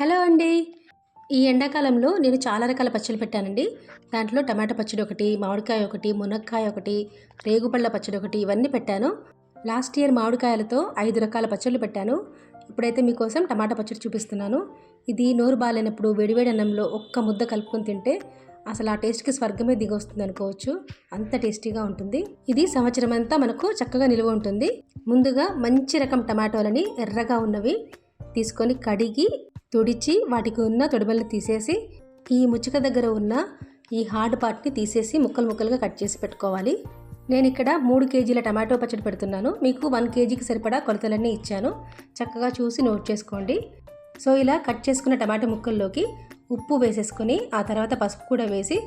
Hello అండి. ఈ ఎండాకాలంలో నేను చాలా రకాల పచ్చళ్ళు పెట్టానండి. దాంట్లో టమాటా పచ్చడి ఒకటి మామిడికాయ ఒకటి మునక్కాయ ఒకటి రేగుపళ్ళ పచ్చడి ఒకటి ఇవన్నీ పెట్టాను. లాస్ట్ ఇయర్ మామిడికాయలతో ఐదు రకాల పచ్చళ్ళు పెట్టాను. ఇప్పుడైతే మీకోసం టమాటా పచ్చడి చూపిస్తున్నాను. ఇది నోరు బాగాలేనప్పుడు వేడివేడి అన్నంలో ఒక్క ముద్ద కలుపుకొని తింటే అసలు ఆ టేస్ట్కి స్వర్గమే దిగొస్తుంది అనుకోవచ్చు. అంత టేస్టీగా ఉంటుంది. ఇది సంవత్సరం అంతా మనకు చక్కగా నిల్వ ఉంటుంది. ముందుగా మంచి రకం టమాటోలని ఎర్రగా ఉన్నవి తీసుకొని కడిగి తుడిచి వాటికి ఉన్న తొడబళ్ళు తీసేసి ఈ ముచ్చుక దగ్గర ఉన్న ఈ హార్డ్ పార్ట్ని తీసేసి ముక్కలు ముక్కలుగా కట్ చేసి పెట్టుకోవాలి. నేను ఇక్కడ మూడు కేజీల టమాటో పచ్చడి పెడుతున్నాను. మీకు వన్ కేజీకి సరిపడా కొలతలన్నీ ఇచ్చాను. చక్కగా చూసి నోట్ చేసుకోండి. సో ఇలా కట్ చేసుకున్న టమాటో ముక్కల్లోకి ఉప్పు వేసేసుకొని ఆ తర్వాత పసుపు కూడా వేసి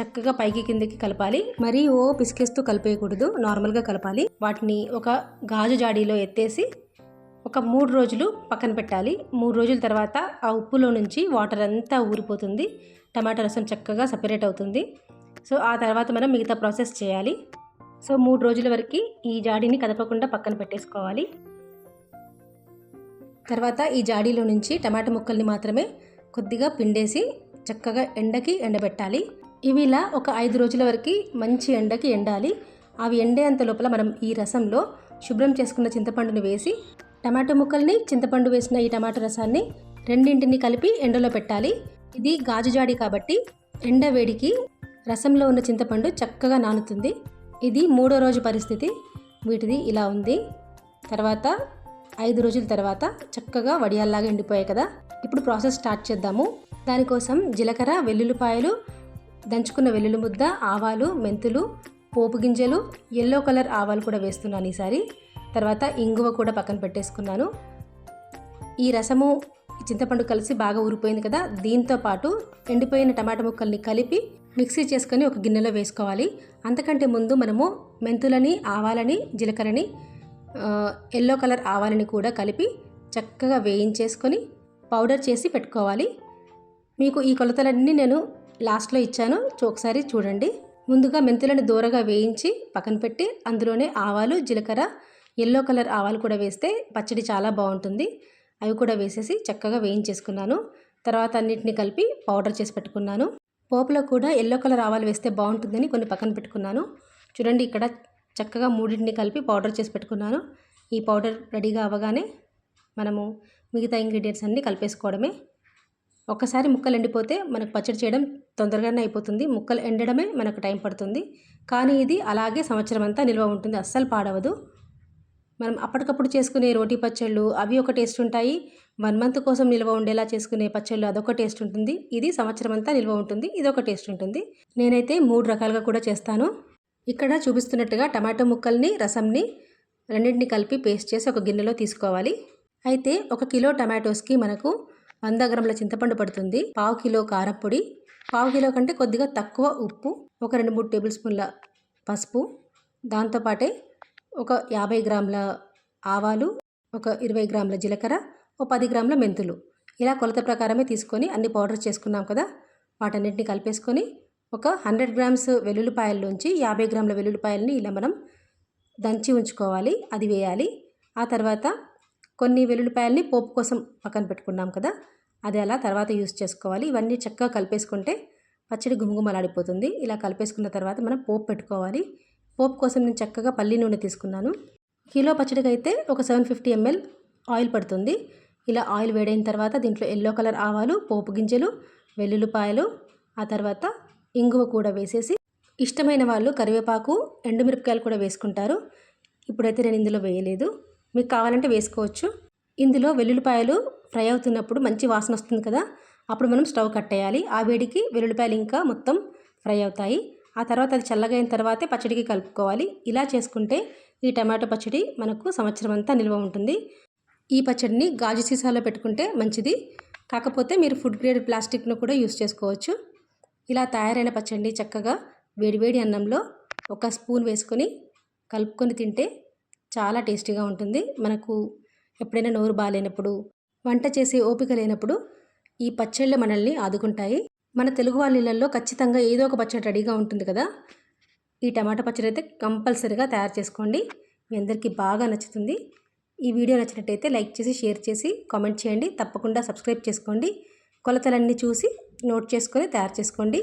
చక్కగా పైకి కిందకి కలపాలి. మరీ ఓ పిసికేస్తూ కలిపేయకూడదు. నార్మల్గా కలపాలి. వాటిని ఒక గాజు జాడీలో ఎత్తేసి ఒక మూడు రోజులు పక్కన పెట్టాలి. మూడు రోజుల తర్వాత ఆ ఉప్పులో నుంచి వాటర్ అంతా ఊరిపోతుంది. టమాటా రసం చక్కగా సపరేట్ అవుతుంది. సో ఆ తర్వాత మనం మిగతా ప్రాసెస్ చేయాలి. సో మూడు రోజుల వరకు ఈ జాడీని కదపకుండా పక్కన పెట్టేసుకోవాలి. తర్వాత ఈ జాడీలో నుంచి టమాటా ముక్కల్ని మాత్రమే కొద్దిగా పిండేసి చక్కగా ఎండకి ఎండబెట్టాలి. ఇవి ఇలా ఒక ఐదు రోజుల వరకు మంచి ఎండకి ఎండాలి. అవి ఎండేంత లోపల మనం ఈ రసంలో శుభ్రం చేసుకున్న చింతపండుని వేసి టమాటో ముక్కల్ని చింతపండు వేసిన ఈ టమాటో రసాన్ని రెండింటిని కలిపి ఎండలో పెట్టాలి. ఇది గాజు జాడి కాబట్టి ఎండ వేడికి రసంలో ఉన్న చింతపండు చక్కగా నానుతుంది. ఇది మూడో రోజు పరిస్థితి. వీటిది ఇలా ఉంది. తర్వాత ఐదు రోజుల తర్వాత చక్కగా వడియాల్లాగా ఎండిపోయాయి కదా. ఇప్పుడు ప్రాసెస్ స్టార్ట్ చేద్దాము. దానికోసం జీలకర్ర వెల్లుల్లిపాయలు దంచుకున్న వెల్లుల్లి ముద్ద ఆవాలు మెంతులు పోపు గింజలు ఎల్లో కలర్ ఆవాలు కూడా వేస్తున్నాను ఈసారి. తర్వాత ఇంగువ కూడా పక్కన పెట్టేసుకున్నాను. ఈ రసము చింతపండు కలిసి బాగా ఊరిపోయింది కదా దీంతో పాటు ఎండిపోయిన టమాటా ముక్కల్ని కలిపి మిక్సీ చేసుకొని ఒక గిన్నెలో వేసుకోవాలి. అంతకంటే ముందు మనము మెంతులని ఆవాలని జీలకర్రని ఎల్లో కలర్ ఆవాలని కూడా కలిపి చక్కగా వేయించేసుకొని పౌడర్ చేసి పెట్టుకోవాలి. మీకు ఈ కొలతలన్నీ నేను లాస్ట్లో ఇచ్చాను. ఒకసారి చూడండి. ముందుగా మెంతులను దూరగా వేయించి పక్కన పెట్టి అందులోనే ఆవాలు జీలకర్ర ఎల్లో కలర్ ఆవాలు కూడా వేస్తే పచ్చడి చాలా బాగుంటుంది. అవి కూడా వేసేసి చక్కగా వేయించేసుకున్నాను. తర్వాత అన్నిటిని కలిపి పౌడర్ చేసి పెట్టుకున్నాను. పోపులో కూడా ఎల్లో కలర్ ఆవాలు వేస్తే బాగుంటుందని కొన్ని పక్కన పెట్టుకున్నాను. చూడండి ఇక్కడ చక్కగా మూడింటిని కలిపి పౌడర్ చేసి పెట్టుకున్నాను. ఈ పౌడర్ రెడీగా అవ్వగానే మనము మిగతా ఇంగ్రీడియంట్స్ అన్నీ కలిపేసుకోవడమే. ఒక్కసారి ముక్కలు ఎండిపోతే మనకు పచ్చడి చేయడం తొందరగానే అయిపోతుంది. ముక్కలు ఎండడమే మనకు టైం పడుతుంది. కానీ ఇది అలాగే సంవత్సరం అంతా నిల్వ ఉంటుంది. అస్సలు పాడవదు. మనం అప్పటికప్పుడు చేసుకునే రోటీ పచ్చళ్ళు అవి ఒక టేస్ట్ ఉంటాయి. వన్ మంత్ కోసం నిల్వ ఉండేలా చేసుకునే పచ్చళ్ళు అదొక టేస్ట్ ఉంటుంది. ఇది సంవత్సరం అంతా నిల్వ ఉంటుంది. ఇదొక టేస్ట్ ఉంటుంది. నేనైతే మూడు రకాలుగా కూడా చేస్తాను. ఇక్కడ చూపిస్తున్నట్టుగా టమాటో ముక్కల్ని రసంని రెండింటిని కలిపి పేస్ట్ చేసి ఒక గిన్నెలో తీసుకోవాలి. అయితే ఒక కిలో టమాటోస్కి మనకు వంద గ్రాముల చింతపండు పడుతుంది. పావు కిలో కారపొడి పావు కిలో కంటే కొద్దిగా తక్కువ ఉప్పు. ఒక రెండు మూడు టేబుల్ స్పూన్ల పసుపు. దాంతోపాటే ఒక యాభై గ్రాముల ఆవాలు ఒక ఇరవై గ్రాముల జీలకర్ర ఒక పది గ్రాముల మెంతులు. ఇలా కొలత ప్రకారమే తీసుకొని అన్ని పౌడర్ చేసుకున్నాం కదా? వాటన్నిటిని కలిపేసుకొని ఒక హండ్రెడ్ గ్రామ్స్ వెల్లుల్లిపాయల్లోంచి యాభై గ్రాముల వెల్లుల్లిపాయలని ఇలా మనం దంచి ఉంచుకోవాలి అది వేయాలి. ఆ తర్వాత కొన్ని వెల్లుల్లిపాయల్ని పోపు కోసం పక్కన పెట్టుకున్నాం కదా? అది అలా తర్వాత యూస్ చేసుకోవాలి. ఇవన్నీ చక్కగా కలిపేసుకుంటే పచ్చడి గుమగుమలాడిపోతుంది ఇలా కలిపేసుకున్న తర్వాత మనం పోపు పెట్టుకోవాలి. పోపు కోసం నేను చక్కగా పల్లి నూనె తీసుకున్నాను. కిలో పచ్చడికి అయితే ఒక సెవెన్ ఫిఫ్టీ ఎంఎల్ ఆయిల్ పడుతుంది. ఇలా ఆయిల్ వేడైన తర్వాత దీంట్లో ఎల్లో కలర్ ఆవాలు పోపు గింజలు వెల్లుల్లిపాయలు ఆ తర్వాత ఇంగువ కూడా వేసేసి ఇష్టమైన వాళ్ళు కరివేపాకు ఎండుమిరపకాయలు కూడా వేసుకుంటారు. ఇప్పుడైతే నేను ఇందులో వేయలేదు. మీకు కావాలంటే వేసుకోవచ్చు. ఇందులో వెల్లుల్లిపాయలు ఫ్రై అవుతున్నప్పుడు మంచి వాసన వస్తుంది కదా అప్పుడు మనం స్టవ్ కట్టేయాలి. ఆ వేడికి వెల్లుల్లిపాయలు ఇంకా మొత్తం ఫ్రై అవుతాయి. ఆ తర్వాత అది చల్లగా అయిన తర్వాతే పచ్చడికి కలుపుకోవాలి. ఇలా చేసుకుంటే ఈ టమాటో పచ్చడి మనకు సంవత్సరం అంతా నిల్వ ఉంటుంది. ఈ పచ్చడిని గాజు సీసాలో పెట్టుకుంటే మంచిది. కాకపోతే మీరు ఫుడ్ గ్రేడ్ ప్లాస్టిక్ను కూడా యూస్ చేసుకోవచ్చు. ఇలా తయారైన పచ్చడిని చక్కగా వేడివేడి అన్నంలో ఒక స్పూన్ వేసుకొని కలుపుకొని తింటే చాలా టేస్టీగా ఉంటుంది. మనకు ఎప్పుడైనా నోరు బాగాలేనప్పుడు వంట చేసే ఓపిక లేనప్పుడు ఈ పచ్చళ్ళు మనల్ని ఆదుకుంటాయి. మన తెలుగు వాళ్ళ ఇళ్ళల్లో ఖచ్చితంగా ఏదో ఒక పచ్చడి రెడీగా ఉంటుంది కదా. ఈ టమాటా పచ్చడి అయితే కంపల్సరీగా తయారు చేసుకోండి. మీ అందరికీ బాగా నచ్చుతుంది. ఈ వీడియో నచ్చినట్టయితే లైక్ చేసి షేర్ చేసి కామెంట్ చేయండి. తప్పకుండా సబ్స్క్రైబ్ చేసుకోండి. కొలతలన్నీ చూసి నోట్ చేసుకొని తయారు చేసుకోండి.